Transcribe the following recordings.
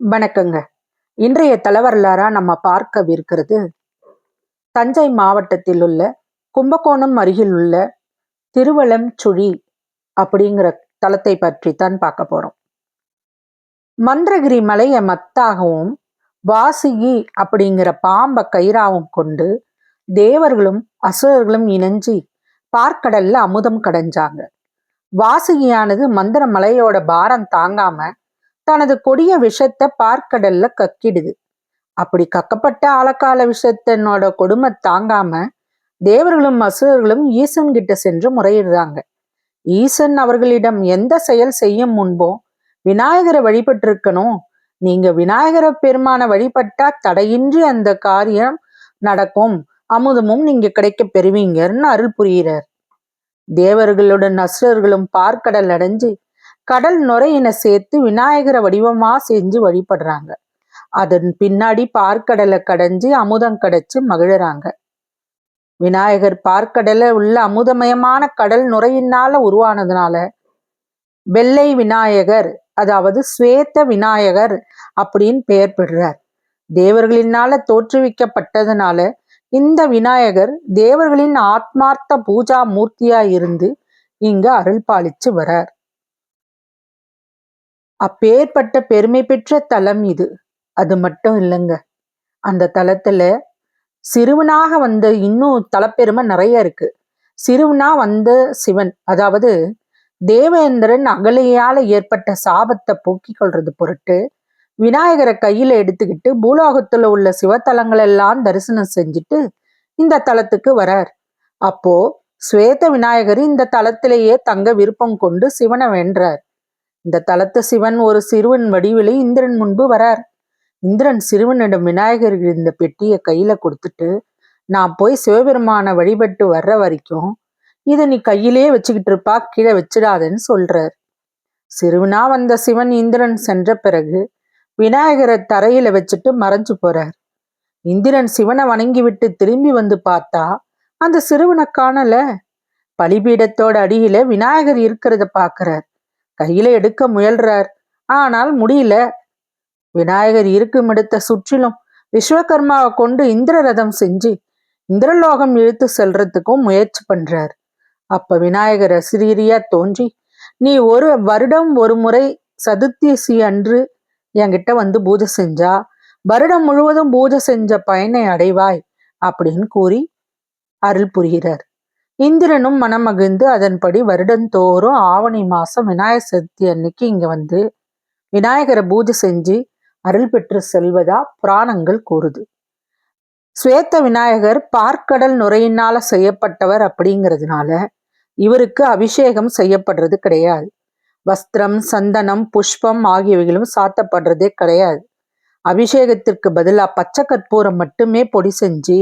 வணக்கங்க. இன்றைய தலைவரலாரா நம்ம பார்க்கவிருக்கிறது தஞ்சை மாவட்டத்தில் உள்ள கும்பகோணம் அருகில் உள்ள திருவளம்சுழி அப்படிங்கிற தலத்தை பற்றி தான் பார்க்க போறோம். மந்திரகிரி மலையை மத்தாகவும் வாசுகி அப்படிங்கிற பாம்ப கயிறாவும் கொண்டு தேவர்களும் அசுரர்களும் இணைஞ்சி பார்க்கடல்ல அமுதம் கடைஞ்சாங்க. வாசுகியானது மந்திர மலையோட பாரம் தாங்காம தனது கொடிய விஷத்தை பார்க்கடல்ல கக்கிடுது. அப்படி கக்கப்பட்ட ஆழக்கால விஷத்தனோட கொடுமை தாங்காம தேவர்களும் அசுரர்களும் ஈசன் கிட்ட சென்று முறையிடுறாங்க. ஈசன் அவர்களிடம் எந்த செயல் செய்யும் முன்போ விநாயகரை வழிபட்டிருக்கணும். நீங்க விநாயகர பெருமான வழிபட்டா தடையின்றி அந்த காரியம் நடக்கும். அமுதமும் நீங்க கிடைக்க பெறுவீங்கன்னு அருள் புரிகிறார் தேவர்களுடன் அசுரர்களும் பார்க்கடல் அடைஞ்சு கடல் நுரையின சேர்த்து விநாயகரை வடிவமா செஞ்சு வழிபடுறாங்க. அதன் பின்னாடி பார்க்கடலை கடைஞ்சு அமுதம் கடைச்சு மகிழறாங்க. விநாயகர் பார்க்கடலை உள்ள அமுதமயமான கடல் நுரையினால உருவானதுனால வெள்ளை விநாயகர் அதாவது ஸ்வேத விநாயகர் அப்படின்னு பெயர் பெறுறார். தேவர்களினால தோற்றுவிக்கப்பட்டதுனால இந்த விநாயகர் தேவர்களின் ஆத்மார்த்த பூஜா மூர்த்தியா இருந்து இங்க அருள் பாலிச்சு வரார். அப்பேற்பட்ட பெருமை பெற்ற தலம் இது. அது மட்டும் இல்லைங்க. அந்த தலத்துல சிறுவனாக வந்த இன்னும் தலப்பெருமை நிறைய இருக்கு. சிறுவனா வந்த சிவன் அதாவது தேவேந்திரன் அகலையால ஏற்பட்ட சாபத்தை போக்கிக் கொள்றது பொருட்டு விநாயகரை கையில எடுத்துக்கிட்டு பூலோகத்துல உள்ள சிவத்தலங்கள் எல்லாம் தரிசனம் செஞ்சுட்டு இந்த தலத்துக்கு வரார். அப்போ ஸ்வேத விநாயகர் இந்த தலத்திலேயே தங்க விருப்பம் கொண்டு சிவனை வென்றார் இந்த தலத்து சிவன் ஒரு சிறுவன் வடிவிலே இந்திரன் முன்பு வரார். இந்திரன் சிறுவனிடம் விநாயகர் இந்த பெட்டியை கையில கொடுத்துட்டு நான் போய் சிவபெருமான வழிபட்டு வர்ற வரைக்கும் இதை நீ கையிலே வச்சுக்கிட்டு இருப்பா கீழே வச்சிடாதன்னு சொல்றார். சிறுவனா வந்த சிவன் இந்திரன் சென்ற பிறகு விநாயகரை தரையில வச்சுட்டு மறைஞ்சு போறார். இந்திரன் சிவனை வணங்கி விட்டு திரும்பி வந்து பார்த்தா அந்த சிறுவனை காணல. பலிபீடத்தோட அடியில விநாயகர் இருக்கிறத பாக்குறார் கையில எடுக்க முயல்றார். ஆனால் முடியல. விநாயகர் இருக்கும் இடத்த சுற்றிலும் விஸ்வகர்மாவை கொண்டு இந்திர ரதம் செஞ்சு இந்திரலோகம் இழுத்து செல்றதுக்கும் முயற்சி பண்றார். அப்ப விநாயகர் அசிரீரியா தோன்றி நீ ஒரு வருடம் ஒரு முறை சதுர்த்திசி அன்று என்கிட்ட வந்து பூஜை செஞ்சா வருடம் முழுவதும் பூஜை செஞ்ச பயனை அடைவாய் அப்படின்னு கூறி அருள் புரிகிறார். இந்திரனும் மனமகிழ்ந்து அதன்படி வருடந்தோறும் ஆவணி மாசம் விநாயகர் சதுர்த்தி அன்னைக்கு இங்க வந்து விநாயகரை பூஜை செஞ்சு அருள் பெற்று செல்வதா புராணங்கள் கூறுது. சுவேத்த விநாயகர் பார்க்கடல் நுரையினால செய்யப்பட்டவர் அப்படிங்கிறதுனால இவருக்கு அபிஷேகம் செய்யப்படுறது கிடையாது. வஸ்திரம் சந்தனம் புஷ்பம் ஆகியவைகளும் சாத்தப்படுறதே கிடையாது. அபிஷேகத்திற்கு பதிலாக பச்சை கற்பூரம் மட்டுமே பொடி செஞ்சு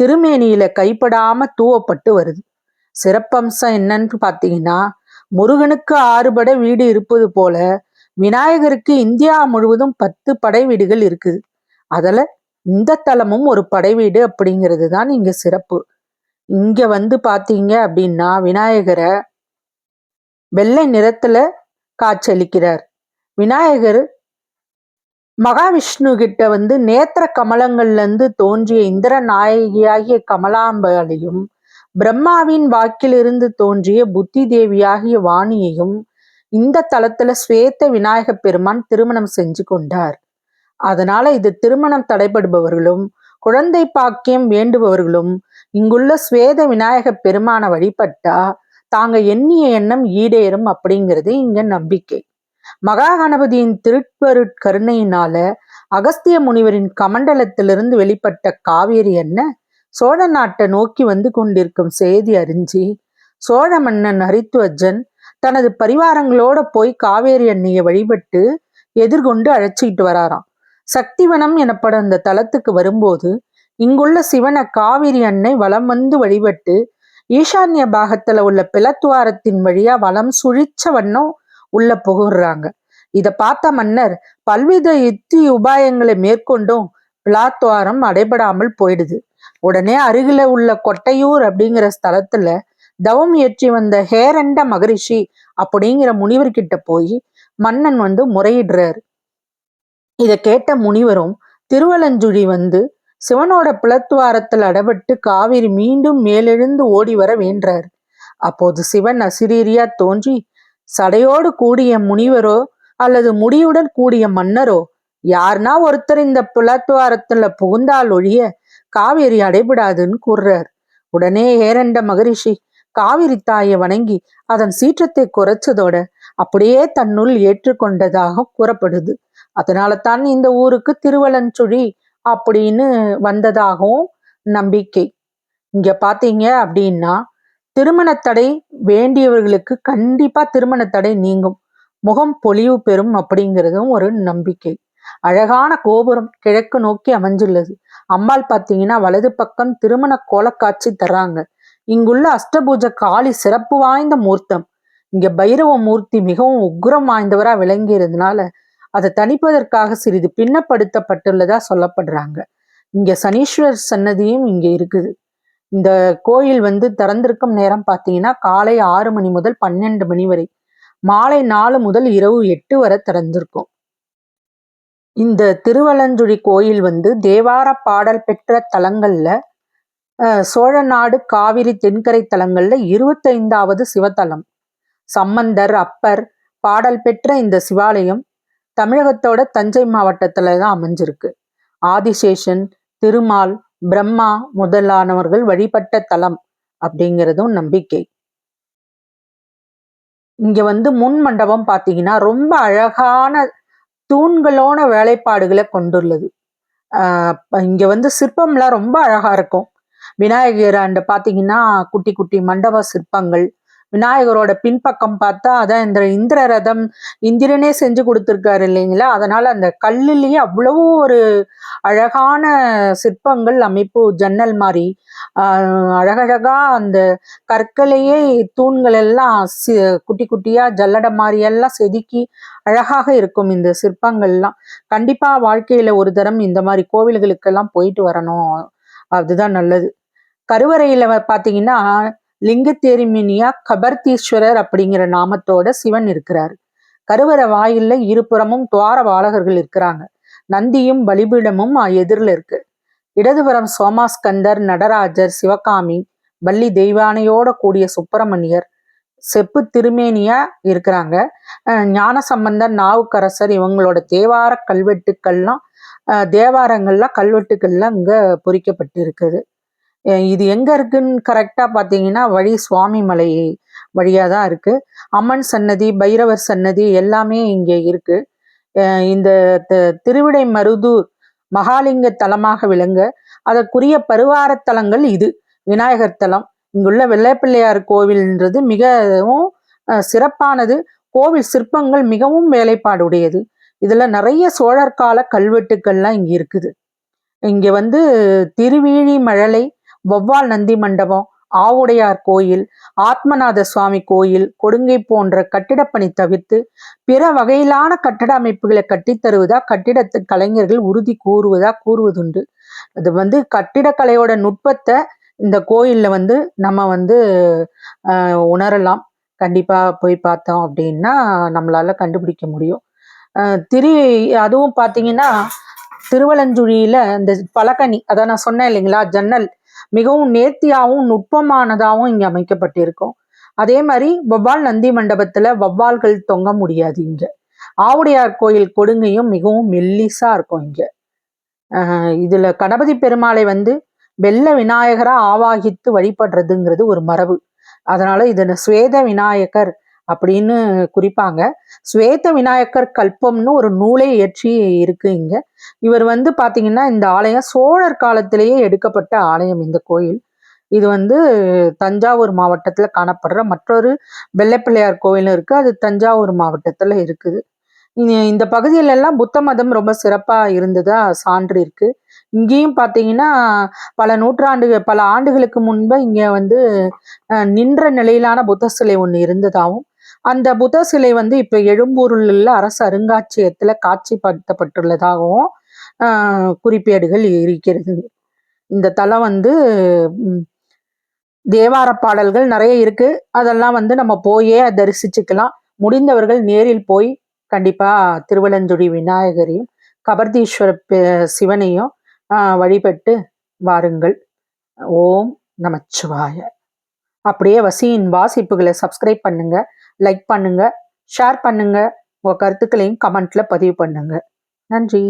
திருமேனியில கைப்படாம தூவப்பட்டு வருது. சிறப்பம்சம் என்னன்னு பார்த்தீங்கன்னா முருகனுக்கு ஆறுபடை வீடு இருப்பது போல விநாயகருக்கு இந்தியா முழுவதும் பத்து படை வீடுகள் இருக்குது. அதில் இந்த தலமும் ஒரு படை வீடு அப்படிங்கிறது தான் இங்க சிறப்பு. இங்க வந்து பார்த்தீங்க அப்படின்னா விநாயகரை வெள்ளை நிறத்துல காட்சியளிக்கிறார். விநாயகர் மகாவிஷ்ணு கிட்ட வந்து நேத்திர கமலங்கள்ல இருந்து தோன்றிய இந்திர நாயகியாகிய கமலாம்பலையும் பிரம்மாவின் வாக்கிலிருந்து தோன்றிய புத்தி தேவியாகிய வாணியையும் இந்த தளத்துல ஸ்வேத்த விநாயக பெருமான் திருமணம் செஞ்சு கொண்டார். அதனால இது திருமணம் தடைபடுபவர்களும் குழந்தை பாக்கியம் வேண்டுபவர்களும் இங்குள்ள ஸ்வேத விநாயக பெருமான வழிபட்டா தாங்க எண்ணிய எண்ணம் ஈடேறும் அப்படிங்கிறது இங்க நம்பிக்கை. மகா கணபதியின் திருப்பருட்கருணையினால அகஸ்திய முனிவரின் கமண்டலத்திலிருந்து வெளிப்பட்ட காவேரி என்ன சோழ நாட்டை நோக்கி வந்து கொண்டிருக்கும் செய்தி அறிஞ்சி சோழ மன்னன் ஹரித்வஜன் தனது பரிவாரங்களோட போய் காவேரி அன்னையை வழிபட்டு எதிர்கொண்டு அழைச்சிக்கிட்டு வராராம். சக்திவனம் எனப்படும் அந்த தலத்துக்கு வரும்போது இங்குள்ள சிவனை காவிரி அன்னை வலம் வந்து வழிபட்டு ஈசான்ய பாகத்துல உள்ள பிளத்துவாரத்தின் வழியா வளம் சுழிச்ச வண்ணம் உள்ள புகுறாங்க இத பார்த்த மன்னர் பல்வித யுத்தி உபாயங்களை மேற்கொண்டும் பிளாத்வாரம் அடைபடாமல் போயிடுது. உடனே அருகில உள்ள கொட்டையூர் அப்படிங்கிற ஸ்தலத்துல தவம் ஏற்றி வந்த ஹேரண்ட மகரிஷி அப்படிங்கிற முனிவர்கிட்ட போய் மன்னன் வந்து முறையிடுறாரு. இதை கேட்ட முனிவரும் திருவலஞ்சுழி வந்து சிவனோட பிளத்வாரத்தில் அடபட்டு காவிரி மீண்டும் மேலெழுந்து ஓடி வர வேண்டார் அப்போது சிவன் அசிரீரியா தோன்றி சடையோடு கூடிய முனிவரோ அல்லது முடியுடன் கூடிய மன்னரோ யார்னா ஒருத்தர் இந்த பிளத்துவாரத்துல புகுந்தால் ஒழிய காவேரி அடைபடாதுன்னு கூறுறார். உடனே ஏரண்ட மகரிஷி காவிரி தாயை வணங்கி அதன் சீற்றத்தை குறைச்சதோட அப்படியே தன்னுள் ஏற்றுக்கொண்டதாக கூறப்படுது. அதனால தான் இந்த ஊருக்கு திருவலஞ்சுழி அப்படின்னு வந்ததாகவும் நம்பிக்கை. இங்க பாத்தீங்க அப்படின்னா திருமணத்தடை வேண்டியவர்களுக்கு கண்டிப்பா திருமணத்தடை நீங்கும். முகம் பொலிவு பெறும் அப்படிங்கிறதும் ஒரு நம்பிக்கை. அழகான கோபுரம் கிழக்கு நோக்கி அமைஞ்சுள்ளது. அம்பாள் பார்த்தீங்கன்னா வலது பக்கம் திருமண கோலக்காட்சி தர்றாங்க. இங்குள்ள அஷ்டபூஜ காளி சிறப்பு வாய்ந்த மூர்த்தம். இங்க பைரவ மூர்த்தி மிகவும் உக்ரம் வாய்ந்தவரா விளங்கியதுனால அதை தணிப்பதற்காக சிறிது பின்னப்படுத்தப்பட்டுள்ளதா சொல்லப்படுறாங்க. இங்க சனீஸ்வரர் சன்னதியும் இங்க இருக்குது. இந்த கோயில் வந்து திறந்திருக்கும் நேரம் பார்த்தீங்கன்னா காலை ஆறு மணி முதல் பன்னெண்டு மணி வரை மாலை நாலு முதல் இரவு எட்டு வரை திறந்திருக்கும். இந்த திருவலஞ்சுழி கோயில் வந்து தேவார பாடல் பெற்ற தலங்கள்ல சோழநாடு காவிரி தென்கரை தலங்கள்ல இருபத்தைந்தாவது சிவத்தலம். சம்பந்தர் அப்பர் பாடல் பெற்ற இந்த சிவாலயம் தமிழகத்தோட தஞ்சை மாவட்டத்துல தான் அமைஞ்சிருக்கு. ஆதிசேஷன் திருமால் பிரம்மா முதலானவர்கள் வழிபட்ட தலம் அப்படிங்கிறதும் நம்பிக்கை. இங்க வந்து முன் மண்டபம் பார்த்தீங்கன்னா ரொம்ப அழகான தூண்களோட வேலைப்பாடுகளை கொண்டுள்ளது. இங்க வந்து சிற்பம்லாம் ரொம்ப அழகா இருக்கும். விநாயகர் அண்ட் பாத்தீங்கன்னா குட்டி குட்டி மண்டப சிற்பங்கள் விநாயகரோட பின்பக்கம் பார்த்தா அதான் இந்த இந்திர ரதம் இந்திரனே செஞ்சு கொடுத்துருக்காரு இல்லைங்களா? அதனால அந்த கல்லுலேயே அவ்வளவு ஒரு அழகான சிற்பங்கள் அமைப்பு ஜன்னல் மாதிரி அழகழகா அந்த கற்களையே தூண்கள் எல்லாம் குட்டி குட்டியா ஜல்லடை மாதிரி எல்லாம் செதுக்கி அழகாக இருக்கும் இந்த சிற்பங்கள்லாம். கண்டிப்பா வாழ்க்கையில ஒரு தரம் இந்த மாதிரி கோவில்களுக்கெல்லாம் போயிட்டு வரணும். அதுதான் நல்லது. கருவறையில பாத்தீங்கன்னா லிங்கத்தேரிமினியா கபர்த்தீஸ்வரர் அப்படிங்கிற நாமத்தோட சிவன் இருக்கிறார். கருவற வாயில்ல இருபுறமும் துவார பாலகர்கள் இருக்கிறாங்க. நந்தியும் பலிபீடமும் எதிரில் இருக்கு. இடதுபுறம் சோமாஸ்கந்தர் நடராஜர் சிவகாமி வள்ளி தெய்வானையோட கூடிய சுப்பிரமணியர் செப்பு திருமேனியா இருக்கிறாங்க. ஞான சம்பந்தர் நாவுக்கரசர் இவங்களோட தேவார கல்வெட்டுக்கள்லாம் தேவாரங்கள்லாம் கல்வெட்டுக்கள்லாம் இங்க பொறிக்கப்பட்டு இருக்குது இது எங்க இருக்குன்னு கரெக்டா பாத்தீங்கன்னா வழி சுவாமி மலை வழியா தான் இருக்கு. அம்மன் சன்னதி பைரவர் சன்னதி எல்லாமே இங்கே இருக்கு. இந்த திருவிடை மருதூர் மகாலிங்க தலமாக விளங்க அதற்குரிய பருவாரத்தலங்கள் இது. விநாயகர் தலம். இங்குள்ள வெள்ளைப்பிள்ளையார் கோவில்ன்றது மிகவும் சிறப்பானது. கோவில் சிற்பங்கள் மிகவும் வேலைப்பாடு உடையது இதுல நிறைய சோழர் கால கல்வெட்டுக்கள்லாம் இங்க இருக்குது. இங்க வந்து திருவீழி மழலை வௌவால் நந்தி மண்டபம் ஆவுடையார் கோயில் ஆத்மநாத சுவாமி கோயில் கொடுங்கை போன்ற கட்டிடப்பணி தவிர்த்து பிற வகையிலான கட்டட அமைப்புகளை கட்டித்தருவதா கட்டிடத்து கலைஞர்கள் உறுதி கூறுவதா கூறுவதுண்டு. அது வந்து கட்டிடக்கலையோட நுட்பத்தை இந்த கோயிலில் வந்து நம்ம வந்து உணரலாம். கண்டிப்பா போய் பார்த்தோம் அப்படின்னா நம்மளால கண்டுபிடிக்க முடியும். திரு அதுவும் பார்த்தீங்கன்னா திருவலஞ்சுழியில இந்த பலகனி அதான் நான் சொன்னேன் இல்லைங்களா ஜன்னல். மிகவும் நேர்த்தியாகவும் நுட்பமானதாகவும் இங்கே அமைக்கப்பட்டிருக்கும். அதே மாதிரி வவ்வால் நந்தி மண்டபத்துல வவ்வால்கள் தொங்க முடியாது இங்க ஆவுடையார் கோயில் கொடுங்கையும் மிகவும் மெல்லிசா இருக்கும் இங்க இதுல கணபதி பெருமாளை வந்து வெள்ள விநாயகரா ஆவாகித்து வழிபடுறதுங்கிறது ஒரு மரபு. அதனால இது ஸ்வேத விநாயகர் அப்படின்னு குறிப்பாங்க. ஸ்வேத விநாயகர் கல்பம்னு ஒரு நூலை இயற்றி இருக்கு இங்க. இவர் வந்து பாத்தீங்கன்னா இந்த ஆலயம் சோழர் காலத்திலேயே எடுக்கப்பட்ட ஆலயம் இந்த கோயில். இது வந்து தஞ்சாவூர் மாவட்டத்துல காணப்படுற மற்றொரு வெள்ளைப்பிள்ளையார் கோயிலும் இருக்கு. அது தஞ்சாவூர் மாவட்டத்துல இருக்குது. இந்த பகுதியில எல்லாம் புத்த மதம் ரொம்ப சிறப்பா இருந்ததா சான்று இருக்கு. இங்கேயும் பார்த்தீங்கன்னா பல நூற்றாண்டுகள் பல ஆண்டுகளுக்கு முன்பு இங்க வந்து நின்ற நிலையிலான புத்த சிலை ஒன்று இருந்ததாகவும் அந்த புத்த சிலை வந்து இப்ப எழும்பூரில் உள்ள அரசு அருங்காட்சியகத்துல காட்சிப்படுத்தப்பட்டுள்ளதாகவும் குறிப்பேடுகள் இருக்கிறது. இந்த தலம் வந்து தேவார பாடல்கள் நிறைய இருக்கு. அதெல்லாம் வந்து நம்ம போயே தரிசிச்சுக்கலாம். முடிந்தவர்கள் நேரில் போய் கண்டிப்பா திருவலஞ்சுடி விநாயகரையும் கபர்தீஸ்வர பெ- சிவனையும் வழிபட்டு வாருங்கள். ஓம் நமச்சிவாய. அப்படியே வசியின் வாசிப்புகளை சப்ஸ்கிரைப் பண்ணுங்க. லைக் பண்ணுங்க ஷேர் பண்ணுங்க உங்கள் கருத்துக்களையும் கமெண்ட்ல பதிவு பண்ணுங்க. நன்றி.